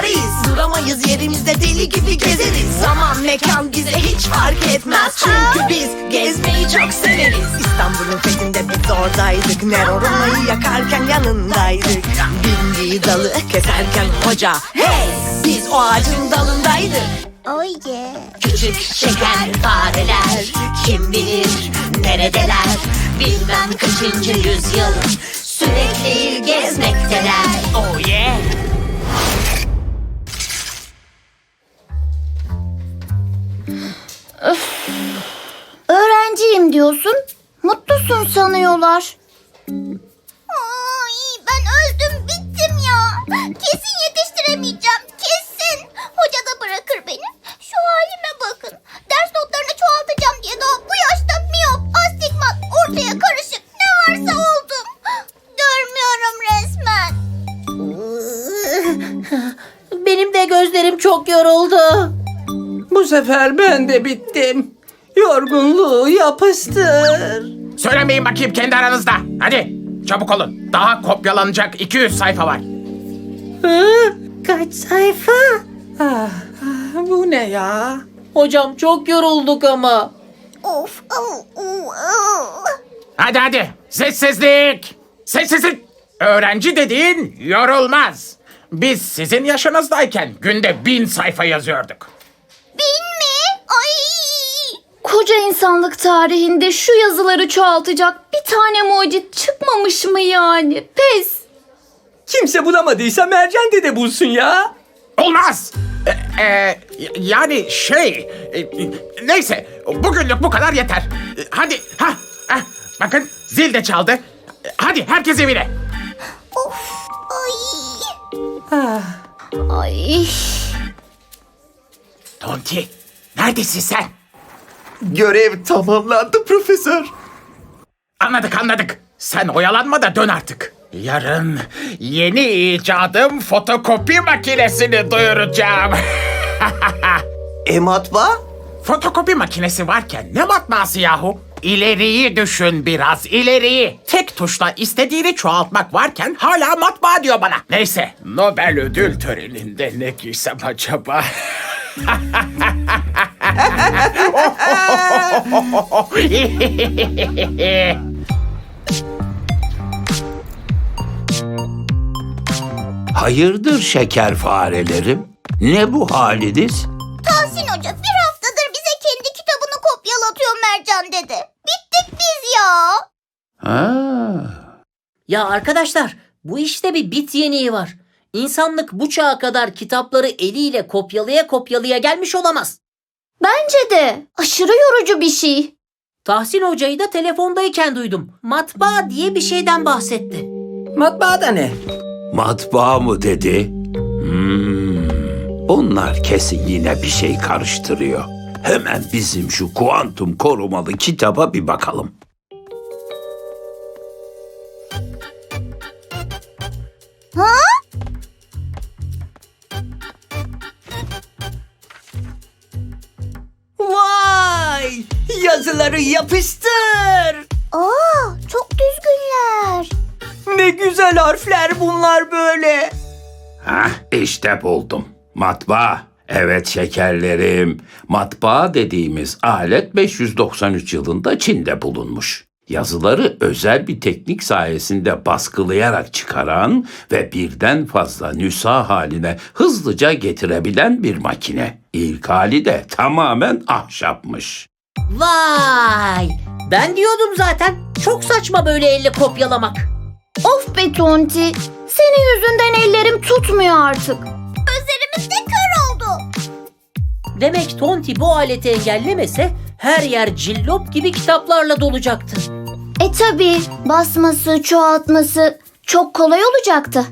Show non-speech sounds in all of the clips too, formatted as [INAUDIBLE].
varis Duramayız yerimizde deli gibi gezeriz. Zaman mekan bize hiç fark etmez. Çünkü biz gezmeyi çok severiz. İstanbul'un fethinde biz oradaydık. Nero Roma'yı yakarken yanındaydık. Bindiği dalı keserken hoca Hey! Biz o ağacın dalındaydık. Oh yeah. Küçük şeker fareler Kim bilir neredeler? Bilmem kaçıncı yüzyıl Sürekli gezmekteler. Oh yeah Diyorsun. Mutlusun sanıyorlar. Ay ben öldüm bittim ya. Kesin yetiştiremeyeceğim kesin. Hoca da bırakır beni. Şu halime bakın. Ders notlarını çoğaltacağım diye daha bu yaşta miyop, astigmat, ortaya karışık ne varsa oldum. Görmüyorum resmen. Benim de gözlerim çok yoruldu. Bu sefer ben de bittim. Yorgunluğu yapıştır. Söylemeyin bakayım kendi aranızda. Hadi çabuk olun. Daha kopyalanacak 200 sayfa var. Hı? Kaç sayfa? Ah, ah, bu ne ya? Hocam çok yorulduk ama. Of. Hadi hadi sessizlik. Sessizlik. Öğrenci dediğin yorulmaz. Biz sizin yaşınızdayken günde bin sayfa yazıyorduk. Bin mi? Ay. Koca insanlık tarihinde şu yazıları çoğaltacak bir tane mucit çıkmamış mı yani? Pes. Kimse bulamadıysa Mercan dede bulsun ya. Olmaz. E, e, yani şey... e, e, neyse bugünlük bu kadar yeter. E, hadi ha, ha bakın zil de çaldı. E, Hadi herkes evine. Ay. Ah, Ay. Tonti neredesin sen? Görev tamamlandı profesör. Anladık anladık. Sen oyalanma da dön artık. Yarın yeni icadım fotokopi makinesini duyuracağım. [LAUGHS] E matbaa? fotokopi makinesi varken ne matbaası yahu? İleriyi düşün biraz, ileriyi. Tek tuşla istediğini çoğaltmak varken hala matbaa diyor bana. Neyse, Nobel ödül töreninde ne giysem acaba? [LAUGHS] Hayırdır şeker farelerim? Ne bu haliniz? Tahsin Hoca bir haftadır bize kendi kitabını kopyalatıyor Mercan dede. Bittik biz ya. Ha, Ya arkadaşlar bu işte bir bit yeniği var. İnsanlık bu çağa kadar kitapları eliyle kopyalaya kopyalaya gelmiş olamaz. Bence de aşırı yorucu bir şey. Tahsin Hoca'yı da telefondayken duydum. Matbaa diye bir şeyden bahsetti. matbaada ne? matbaa mı dedi? Hmm, onlar kesin yine bir şey karıştırıyor. Hemen bizim şu kuantum korumalı kitaba bir bakalım. Yazıları yapıştır. Aa çok düzgünler. Ne güzel harfler bunlar böyle. Hah, işte buldum. Matbaa. Evet şekerlerim. Matbaa dediğimiz alet 593 yılında Çin'de bulunmuş. Yazıları özel bir teknik sayesinde baskılayarak çıkaran ve birden fazla nüsa haline hızlıca getirebilen bir makine. İlk hali de tamamen ahşapmış. Vay! Ben diyordum zaten. Çok saçma böyle elle kopyalamak. Of be Tonti. Senin yüzünden ellerim tutmuyor artık. Gözlerimiz de kör oldu. Demek Tonti bu aleti engellemese her yer cillop gibi kitaplarla dolacaktı. E tabi basması, çoğaltması çok kolay olacaktı.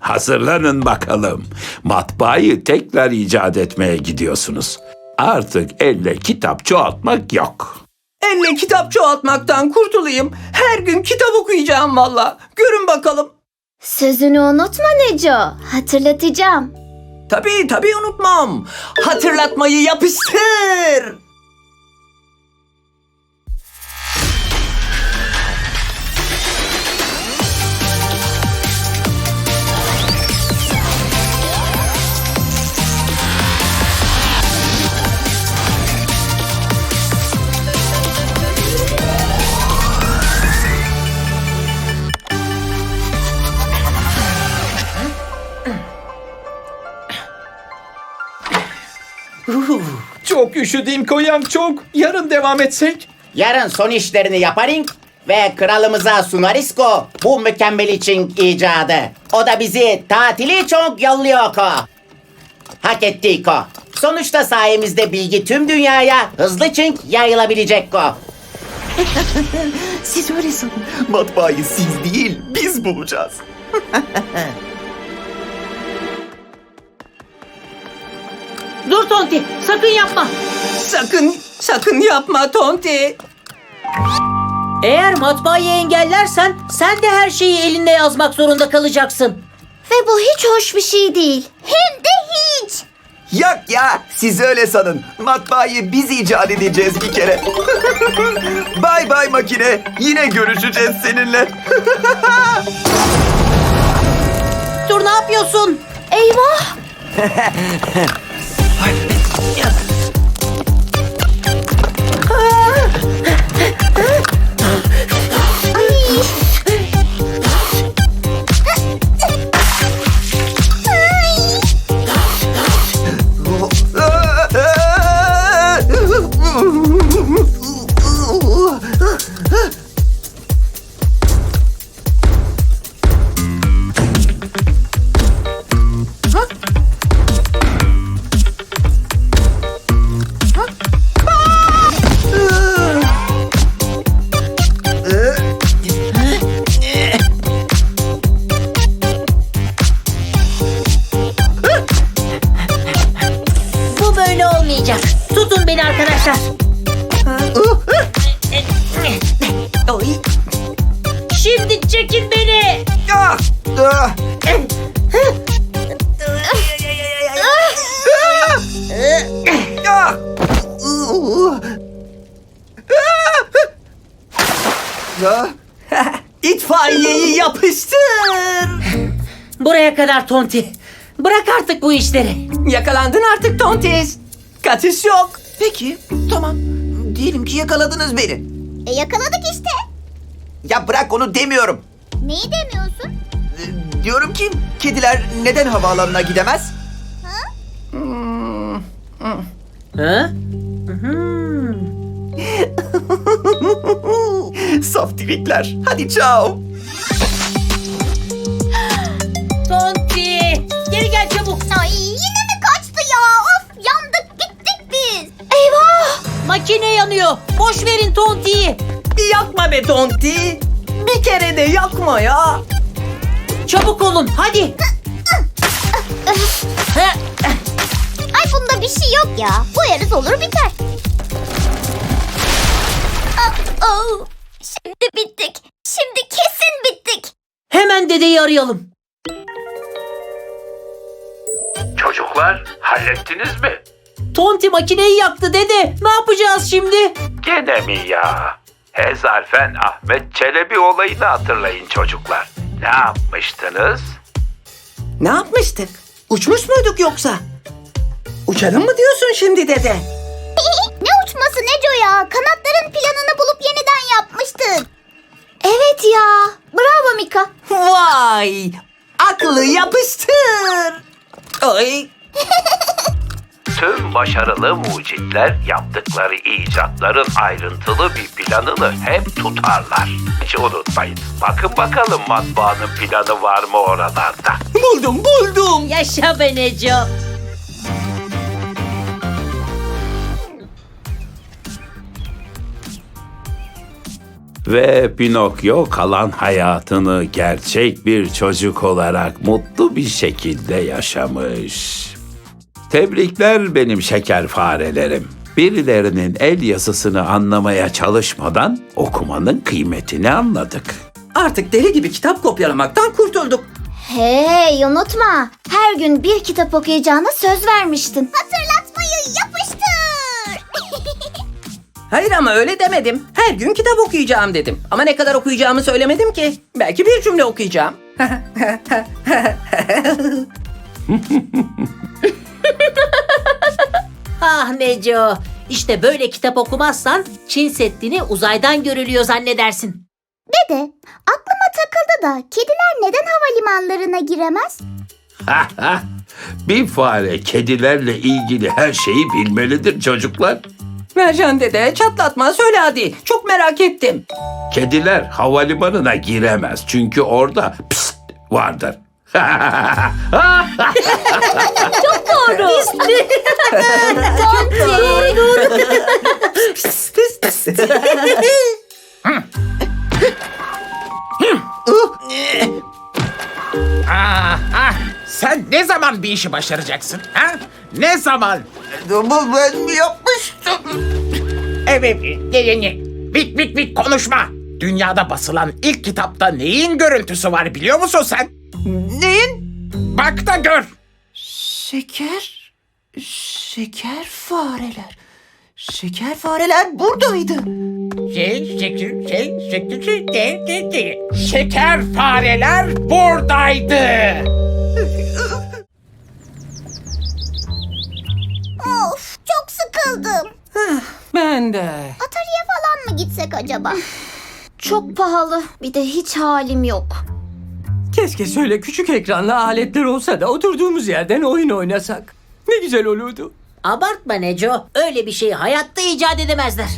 Hazırlanın bakalım. Matbaayı tekrar icat etmeye gidiyorsunuz. Artık elle kitap çoğaltmak yok. Elle kitap çoğaltmaktan kurtulayım. Her gün kitap okuyacağım valla. Görün bakalım. Sözünü unutma Neco. Hatırlatacağım. Tabii tabii unutmam. Hatırlatmayı yapıştır. Çok üşüdüm koyam çok. Yarın devam etsek. Yarın son işlerini yaparın ve kralımıza sunarisko bu mükemmel için icadı. O da bizi tatili çok yolluyor ko. Hak ettik ko. Sonuçta sayemizde bilgi tüm dünyaya hızlı çink yayılabilecek ko. [LAUGHS] Siz öyle sanın. Matbaayı siz değil, biz bulacağız. [LAUGHS] Dur Tonti sakın yapma. Sakın, sakın yapma Tonti. Eğer matbaayı engellersen sen de her şeyi elinde yazmak zorunda kalacaksın. Ve bu hiç hoş bir şey değil. Hem de hiç. Yok ya, siz öyle sanın. Matbaayı biz icat edeceğiz bir kere. [LAUGHS] bay bay makine. Yine görüşeceğiz seninle. Dur ne yapıyorsun? Eyvah. [LAUGHS] Bu Ah. [LAUGHS] İtfaiyeyi yapıştır. Buraya kadar Tonti. Bırak artık bu işleri. Yakalandın artık Tontis. Kaçış yok. Peki, tamam. Diyelim ki yakaladınız beni. E yakaladık işte. Ya bırak onu demiyorum. Neyi demiyorsun? Ee, Diyorum ki kediler neden havaalanına gidemez? Ha? [LAUGHS] [LAUGHS] [LAUGHS] Saftirikler. Hadi ciao. Tonti. Geri gel çabuk. Ay yine mi kaçtı ya? Of yandık gittik biz. Eyvah. Makine yanıyor. Boş verin Tonti'yi. Bir yakma be Tonti. Bir kere de yakma ya. Çabuk olun hadi. Ha, Ay bunda bir şey yok ya. Boyarız olur biter. Oh. Şimdi bittik. Şimdi kesin bittik. Hemen dedeyi arayalım. Çocuklar hallettiniz mi? Tonti makineyi yaktı dede. Ne yapacağız şimdi? Gene mi ya? Hezarfen Ahmet Çelebi olayını hatırlayın çocuklar. Ne yapmıştınız? Ne yapmıştık? Uçmuş muyduk yoksa? Uçalım mı diyorsun şimdi dede? [LAUGHS] ne uçması Neco ya? Kanatların planını bulup yeniden yapmıştık. Evet ya. Bravo Mika. Vay! Aklı yapıştır. Ay, [LAUGHS] Tüm başarılı mucitler yaptıkları icatların ayrıntılı bir planını hep tutarlar. Hiç unutmayın. Bakın bakalım matbaanın planı var mı oralarda? buldum buldum. Yaşa be Neco. Ve Pinokyo kalan hayatını gerçek bir çocuk olarak mutlu bir şekilde yaşamış. Tebrikler benim şeker farelerim. Birilerinin el yazısını anlamaya çalışmadan okumanın kıymetini anladık. Artık deli gibi kitap kopyalamaktan kurtulduk. Hey unutma. Her gün bir kitap okuyacağına söz vermiştin. Hatırlatmayı Hayır ama öyle demedim. Her gün kitap okuyacağım dedim. Ama ne kadar okuyacağımı söylemedim ki. Belki bir cümle okuyacağım. [LAUGHS] Ah Neco. İşte böyle kitap okumazsan Çin Seddi'ni uzaydan görülüyor zannedersin. Dede aklıma takıldı da kediler neden havalimanlarına giremez? [LAUGHS] Bir fare kedilerle ilgili her şeyi bilmelidir çocuklar. Mercan dede çatlatma söyle hadi. Çok merak ettim. Kediler havalimanına giremez çünkü orada pst vardır. Ah, ah, sen ne zaman bir işi başaracaksın? Ha? Ne zaman? Ama ben mi yapmıştım? Evet, bit bit bit konuşma. Dünyada basılan ilk kitapta neyin görüntüsü var biliyor musun sen? Neyin? Bak da gör. Şeker, şeker fareler. Şeker fareler buradaydı. Şey, şeker, şey, şeker, şey, de, de, de. Şeker fareler buradaydı. Of çok sıkıldım. Ben de. Atariye falan mı gitsek acaba? Çok pahalı. Bir de hiç halim yok. Keşke şöyle küçük ekranlı aletler olsa da oturduğumuz yerden oyun oynasak. Ne güzel olurdu. Abartma Neco. Öyle bir şeyi hayatta icat edemezler.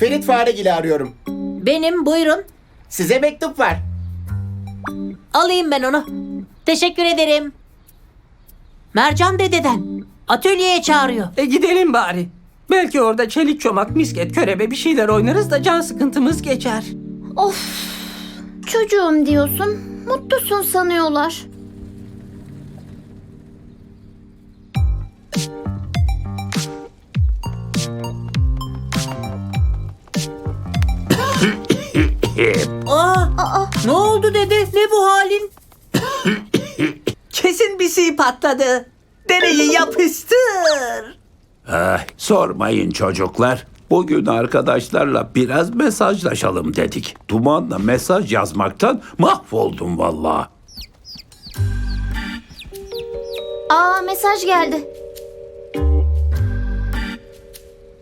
Ferit Faregil'i arıyorum. Benim buyurun. Size mektup var. Alayım ben onu. Teşekkür ederim. Mercan dededen. Atölyeye çağırıyor. E gidelim bari. Belki orada çelik çomak, misket, körebe bir şeyler oynarız da can sıkıntımız geçer. Of. Çocuğum diyorsun. Mutlusun sanıyorlar. Aa, Aa, ne oldu dede? Ne bu halin? Kesin bir şey patladı. Deneyi yapıştır. Ay, sormayın çocuklar. Bugün arkadaşlarla biraz mesajlaşalım dedik. Dumanla mesaj yazmaktan mahvoldum vallahi. aa mesaj geldi.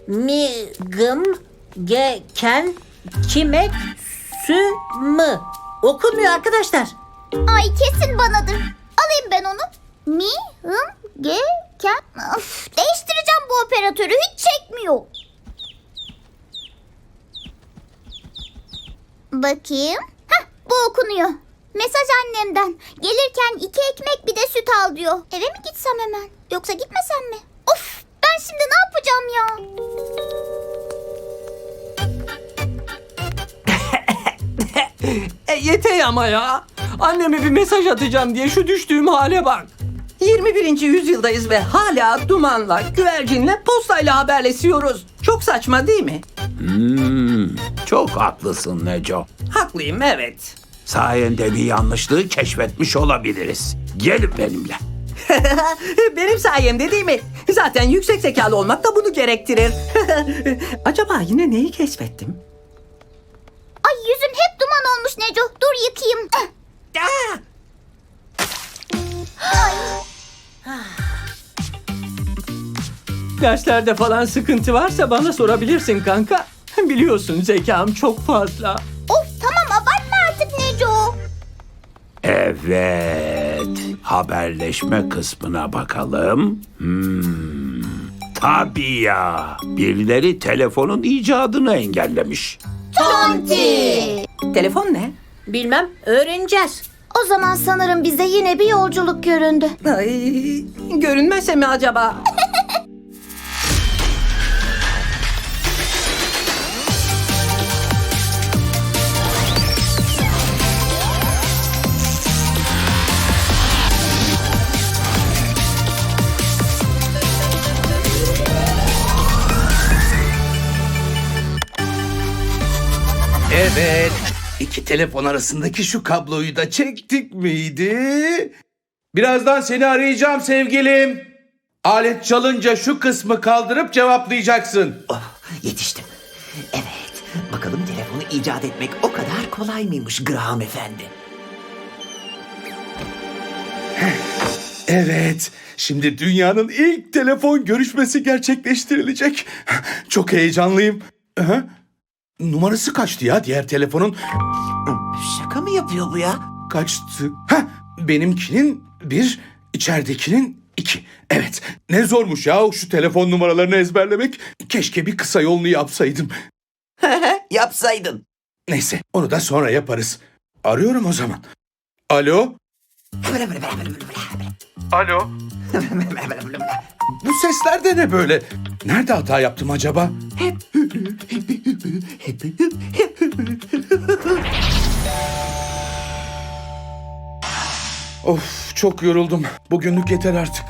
Mi, gım, ge, ken, kimek, sü, mı. Okunmuyor arkadaşlar. Ay kesin banadır. Alayım ben onu. Mi, hım, ge, ken. Of, değiştireceğim bu operatörü. Hiç çekmiyor. Bakayım. Hah bu okunuyor. Mesaj annemden. Gelirken iki ekmek bir de süt al diyor. Eve mi gitsem hemen? Yoksa gitmesem mi? Of ben şimdi ne yapacağım ya? [LAUGHS] E yeter ama ya. Anneme bir mesaj atacağım diye şu düştüğüm hale bak. 21. yüzyıldayız ve hala dumanla, güvercinle, postayla haberleşiyoruz. Çok saçma değil mi? Hmm, çok haklısın Neco. Haklıyım evet. Sayende bir yanlışlığı keşfetmiş olabiliriz. Gelin benimle. [LAUGHS] Benim sayemde değil mi? Zaten yüksek zekalı olmak da bunu gerektirir. [LAUGHS] Acaba yine neyi keşfettim? Ay yüzüm hep duman olmuş Neco. Dur yıkayayım. Aa! Derslerde falan sıkıntı varsa bana sorabilirsin kanka. Biliyorsun zekam çok fazla. Of tamam abartma artık Neco. Evet. Haberleşme kısmına bakalım. Hmm. Tabii ya. Birileri telefonun icadını engellemiş. Tonti. Telefon ne? Bilmem, öğreneceğiz. O zaman sanırım bize yine bir yolculuk göründü. Ay, görünmese mi acaba? Evet. İki telefon arasındaki şu kabloyu da çektik miydi? Birazdan seni arayacağım sevgilim. Alet çalınca şu kısmı kaldırıp cevaplayacaksın. Oh, yetiştim. Evet, bakalım telefonu icat etmek o kadar kolay mıymış Graham Efendi? Evet. Şimdi dünyanın ilk telefon görüşmesi gerçekleştirilecek. Çok heyecanlıyım. Aha. Numarası kaçtı ya diğer telefonun? Şaka mı yapıyor bu ya? Kaçtı. Ha, benimkinin bir içeridekinin iki. Evet. Ne zormuş ya şu telefon numaralarını ezberlemek. Keşke bir kısa yolunu yapsaydım. [LAUGHS] Yapsaydın. Neyse onu da sonra yaparız. Arıyorum o zaman. Alo? Alo? [LAUGHS] Bu sesler de ne böyle? Nerede hata yaptım acaba? [LAUGHS] Of çok yoruldum. Bugünlük yeter artık.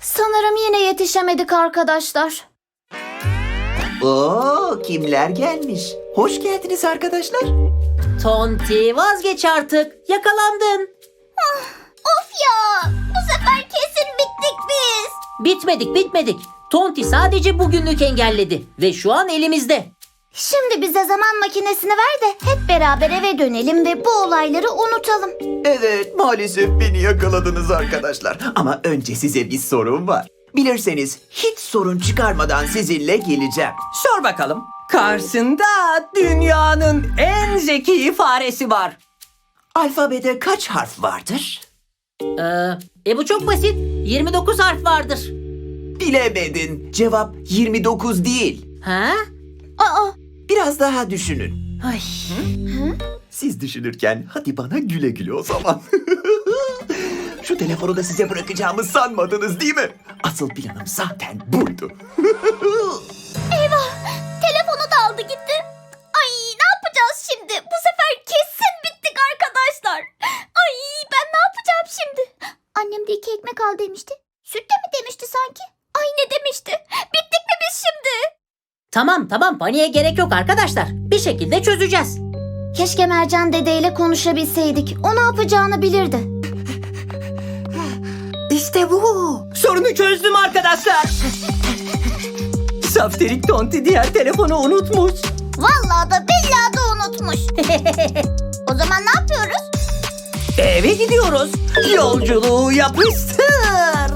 Sanırım yine yetişemedik arkadaşlar. Oo kimler gelmiş? Hoş geldiniz arkadaşlar. Tonti vazgeç artık. Yakalandın. Of ya! Bu sefer kesin bittik biz. Bitmedik bitmedik. Tonti sadece bugünlük engelledi. Ve şu an elimizde. Şimdi bize zaman makinesini ver de hep beraber eve dönelim ve bu olayları unutalım. Evet maalesef beni yakaladınız arkadaşlar. Ama önce size bir sorum var. Bilirseniz hiç sorun çıkarmadan sizinle geleceğim. Sor bakalım. Karşısında dünyanın en zeki faresi var. Alfabede kaç harf vardır? Ee, e bu çok basit. 29 harf vardır. Bilemedin. Cevap 29 değil. Ha? Aa! Biraz daha düşünün. Ay. Siz düşünürken hadi bana güle güle o zaman. [LAUGHS] Şu telefonu da size bırakacağımı sanmadınız değil mi? Asıl planım zaten buydu. [LAUGHS] Tamam tamam paniğe gerek yok arkadaşlar. Bir şekilde çözeceğiz. Keşke Mercan dedeyle konuşabilseydik. O ne yapacağını bilirdi. İşte bu. Sorunu çözdüm arkadaşlar. Safterik Tonti diğer telefonu unutmuş. Vallahi da billahi da unutmuş. [LAUGHS] o zaman ne yapıyoruz? Eve gidiyoruz. Yolculuğu yapıştır.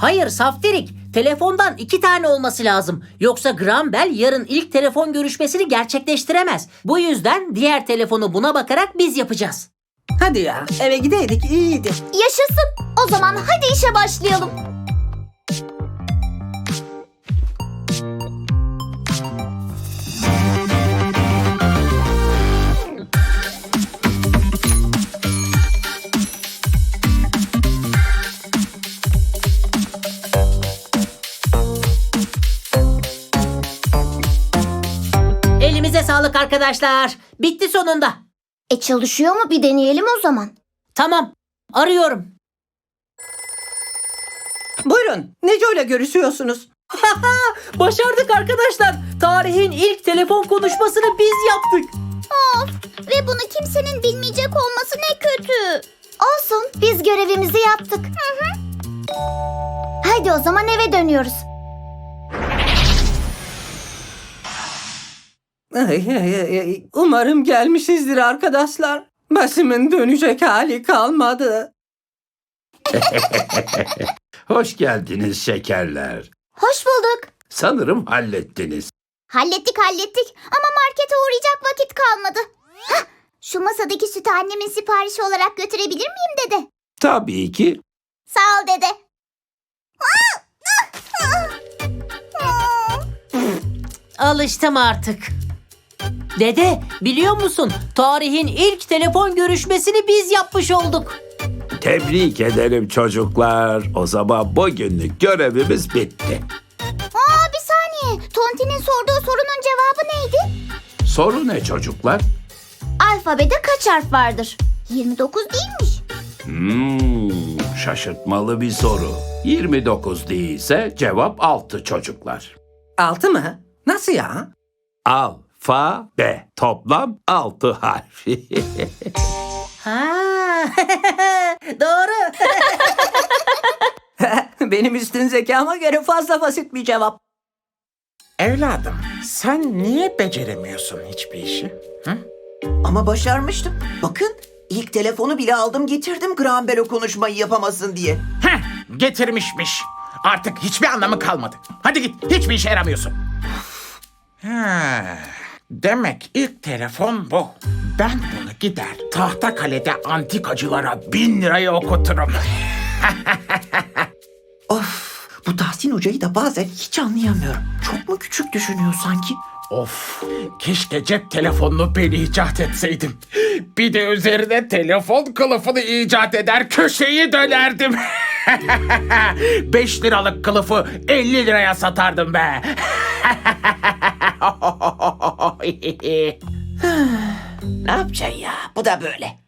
Hayır Saftirik. Telefondan iki tane olması lazım. Yoksa Graham Bell yarın ilk telefon görüşmesini gerçekleştiremez. Bu yüzden diğer telefonu buna bakarak biz yapacağız. Hadi ya eve gideydik iyiydi. Yaşasın. O zaman hadi işe başlayalım. Sağlık arkadaşlar. Bitti sonunda. E çalışıyor mu bir deneyelim o zaman. Tamam. Arıyorum. Buyurun Neco ile görüşüyorsunuz. Başardık arkadaşlar. Tarihin ilk telefon konuşmasını biz yaptık. Of ve bunu kimsenin bilmeyecek olması ne kötü. Olsun biz görevimizi yaptık. Hı hı. Hadi o zaman eve dönüyoruz. Ay, ay, ay, ay. Umarım gelmişizdir arkadaşlar. Başımın dönecek hali kalmadı. [LAUGHS] Hoş geldiniz şekerler. Hoş bulduk. Sanırım hallettiniz. Hallettik hallettik ama markete uğrayacak vakit kalmadı. Hah, şu masadaki sütü annemin siparişi olarak götürebilir miyim dede? Tabii ki. Sağ ol dede. Alıştım artık. Dede biliyor musun? Tarihin ilk telefon görüşmesini biz yapmış olduk. Tebrik ederim çocuklar. O zaman bugünlük görevimiz bitti. Aa bir saniye. Tonti'nin sorduğu sorunun cevabı neydi? Soru ne çocuklar? Alfabede kaç harf vardır? 29 değilmiş. Hmm, şaşırtmalı bir soru. 29 değilse cevap 6 çocuklar. Altı mı? Nasıl ya? Al, fa, be. Toplam 6 harf. [LAUGHS] Ha, [LAUGHS] doğru. [LAUGHS] Benim üstün zekama göre fazla basit bir cevap. Evladım, sen niye beceremiyorsun hiçbir işi? Ama başarmıştım. Bakın ilk telefonu bile aldım getirdim Graham Bell o konuşmayı yapamasın diye. Heh, getirmişmiş. Artık hiçbir anlamı kalmadı. Hadi git, hiçbir işe yaramıyorsun. Ha, Demek ilk telefon bu. Ben bunu gider tahta kalede antikacılara bin liraya okuturum. [LAUGHS] Of bu Tahsin Hoca'yı da bazen hiç anlayamıyorum. Çok mu küçük düşünüyor sanki? Of, keşke cep telefonunu ben icat etseydim. Bir de üzerine telefon kılıfını icat eder köşeyi dönerdim. [LAUGHS] [LAUGHS] 5 liralık kılıfı 50 liraya satardım be. [LAUGHS] Ne yapacaksın ya? Bu da böyle.